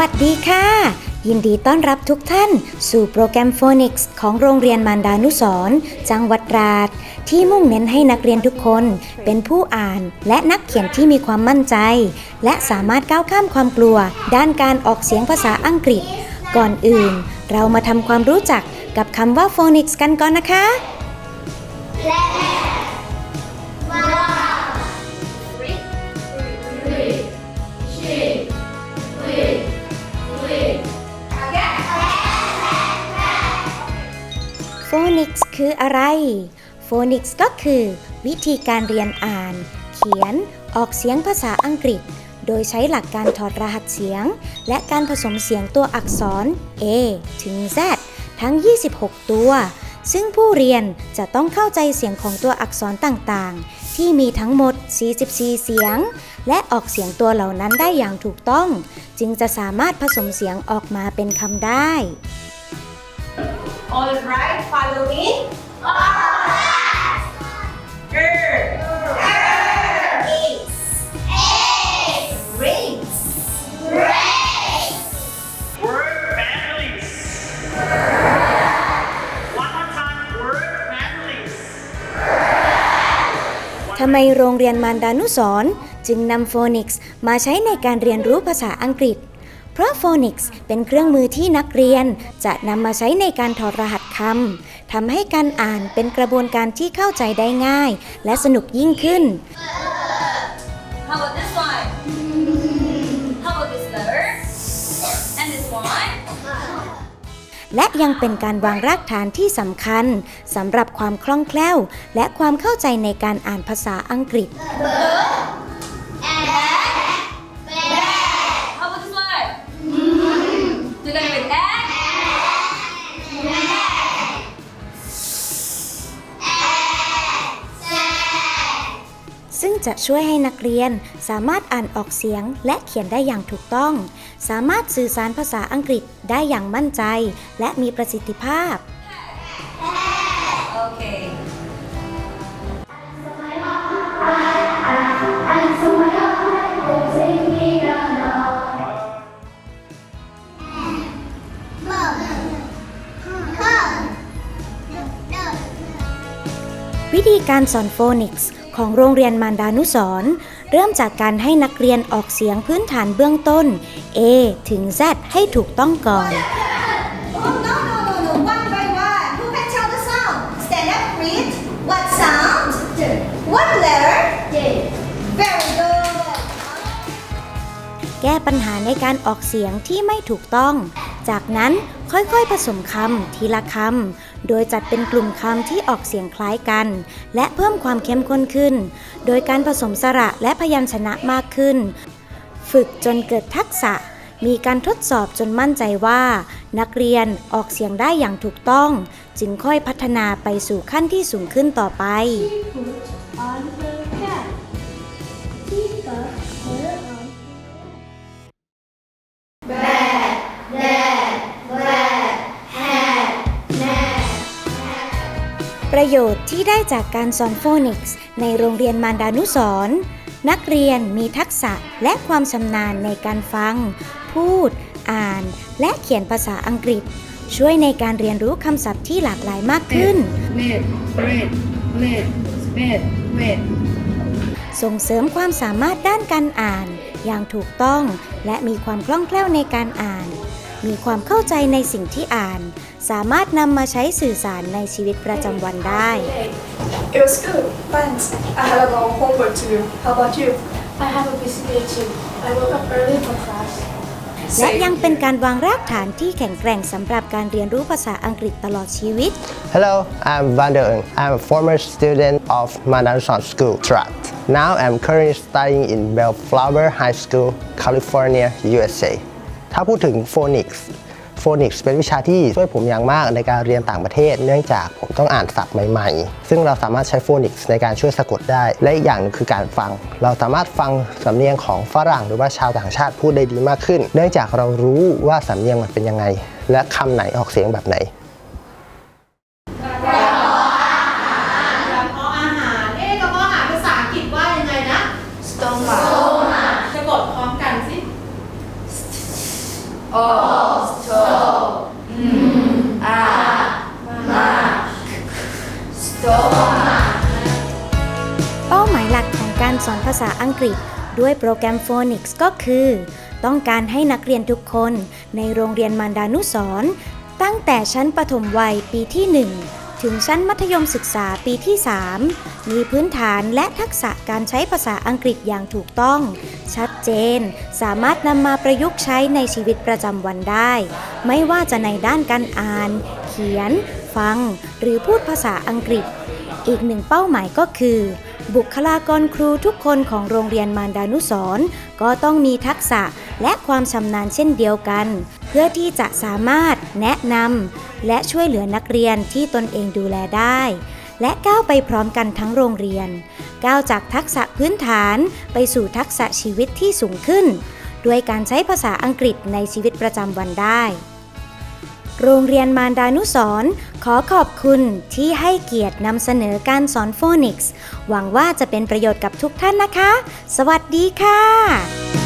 สวัสดีค่ะ ยินดีต้อนรับทุกท่าน สู่โปรแกรม Phonics ของโรงเรียนมารดานุสรจังหวัดตราดที่มุ่งเน้นให้นักเรียนทุกคนเป็นผู้อ่านและนักเขียนที่มีความมั่นใจ และสามารถก้าวข้ามความกลัว ด้านการออกเสียงภาษาอังกฤษ ก่อนอื่น เรามาทำความรู้จักกับคำว่า Phonics กันก่อนนะคะ โฟนิกส์คืออะไร โฟนิกส์ก็คือ วิธีการเรียนอ่าน เขียน ออกเสียงภาษาอังกฤษ โดยใช้หลักการถอดรหัสเสียง และการผสมเสียงตัวอักษร A ถึง Z ทั้ง 26 ตัว ซึ่งผู้เรียนจะต้องเข้าใจเสียงของตัวอักษรต่างๆ ที่มีทั้งหมด 44 เสียง และออกเสียงตัวเหล่านั้นได้อย่างถูกต้อง จึงจะสามารถผสมเสียงออกมาเป็นคำได้ All right, follow me. Er. Ace. Rings. Word families. One more time. Word families. ทำไมโรงเรียนมารดานุสรณ์จึงนำโฟนิกส์มาใช้ในการเรียนรู้ภาษาอังกฤษ เพราะโฟนิกส์เป็นเครื่องมือที่นักเรียน จะนำมาใช้ในการถอดรหัสคำทำให้การอ่านเป็นกระบวนการที่เข้าใจได้ง่าย และสนุกยิ่งขึ้น How about this one? How about this letter? And this one? และยังเป็นการวางรากฐานที่สำคัญสำหรับความคล่องแคล่ว และความเข้าใจในการอ่านภาษาอังกฤษ ซึ่งจะช่วยให้นักเรียนสามารถอ่านออกเสียงและเขียนได้อย่างถูกต้อง สามารถสื่อสารภาษาอังกฤษได้อย่างมั่นใจ และมีประสิทธิภาพ Okay. วิธีการสอนโฟนิกส์ ของโรงเรียนมารดานุสรณ์เริ่มจากการให้นักเรียนออกเสียงพื้นฐานเบื้องต้น A ถึง Z ให้ถูกต้องก่อน Oh, no, no, no, no. One by one. Who can tell the sound? Stand up, read. What sound? What letter? Very good. แก้ปัญหาในการออกเสียงที่ไม่ถูกต้อง จากนั้น ค่อยๆ ผสมคำทีละคำ โดยจัดเป็นกลุ่มคำที่ออกเสียงคล้ายกัน และเพิ่มความเข้มข้นขึ้น โดยการผสมสระและพยัญชนะมากขึ้น ฝึกจนเกิดทักษะ มีการทดสอบจนมั่นใจว่า นักเรียนออกเสียงได้อย่างถูกต้อง จึงค่อยพัฒนาไปสู่ขั้นที่สูงขึ้นต่อไป ประโยชน์ที่ได้จากการสอนโฟนิกส์ในโรงเรียนมารดานุสรณ์นักเรียนมีทักษะและความชำนาญในการฟัง พูด อ่าน และเขียนภาษาอังกฤษ ช่วยในการเรียนรู้คำศัพท์ที่หลากหลายมากขึ้น Red, red, red, red, red. ส่งเสริมความสามารถด้านการอ่าน อย่างถูกต้องและมีความคล่องแคล่วในการอ่าน มีความเข้าใจในสิ่งที่อ่าน สามารถนำมาใช้สื่อสารในชีวิตประจำวันได้ It was good. Thanks. I had a long homework to do. How about you? I have a busy day too. I woke up early for class. และยังเป็นการวางรากฐานที่แข็งแกร่งสำหรับการเรียนรู้ภาษาอังกฤษตลอดชีวิต Hello, I'm Van der Eng. I'm a former student of Mandarin School, Trat. Now I'm currently studying in Bellflower High School, California, USA. ถ้าพูดถึง Phonics Phonics เป็นวิชาที่ช่วยผมอย่างมากในการเรียนต่างประเทศ เนื่องจากผมต้องอ่านศัพท์ใหม่ๆ ซึ่งเราสามารถใช้ Phonics ในการช่วยสะกดได้ และอีกอย่างหนึงคือการฟัง เราสามารถฟังสำเนียงของฝรั่งหรือว่าชาวต่างชาติพูดได้ดีมากขึ้น เนื่องจากเรารู้ว่าสำเนียงมันเป็นยังไง และคำไหนออกเสียงแบบไหน เป้าหมายหลักของการสอนภาษาอังกฤษ ด้วยโปรแกรม Phonics ก็คือ ต้องการให้นักเรียนทุกคนในโรงเรียนมันดานุสนตั้งแต่ชั้นปฐมวัยปีที่ 1 ถึงชั้นมัธยมศึกษาปีที่ 3 มีพื้นฐานและทักษะการใช้ภาษาอังกฤษอย่างถูกต้อง ชัดเจน สามารถนำมาประยุกต์ใช้ในชีวิตประจำวันได้ ไม่ว่าจะในด้านการอ่าน เขียน ฟัง หรือพูดภาษาอังกฤษ อีกหนึ่งเป้าหมายก็คือ บุคลากรครูทุกคนของโรงเรียนมารดานุสรก็ต้องมีทักษะและความชำนาญเช่นเดียวกัน เพื่อที่จะสามารถแนะนำและช่วยเหลือนักเรียนที่ตนเองดูแลได้ และก้าวไปพร้อมกันทั้งโรงเรียน ก้าวจากทักษะพื้นฐานไปสู่ทักษะชีวิตที่สูงขึ้น ด้วยการใช้ภาษาอังกฤษในชีวิตประจำวันได้ โรงเรียนมารดานุสรณ์ขอขอบคุณที่ให้เกียรตินำเสนอการสอนโฟนิกส์ หวังว่าจะเป็นประโยชน์กับทุกท่านนะคะ สวัสดีค่ะ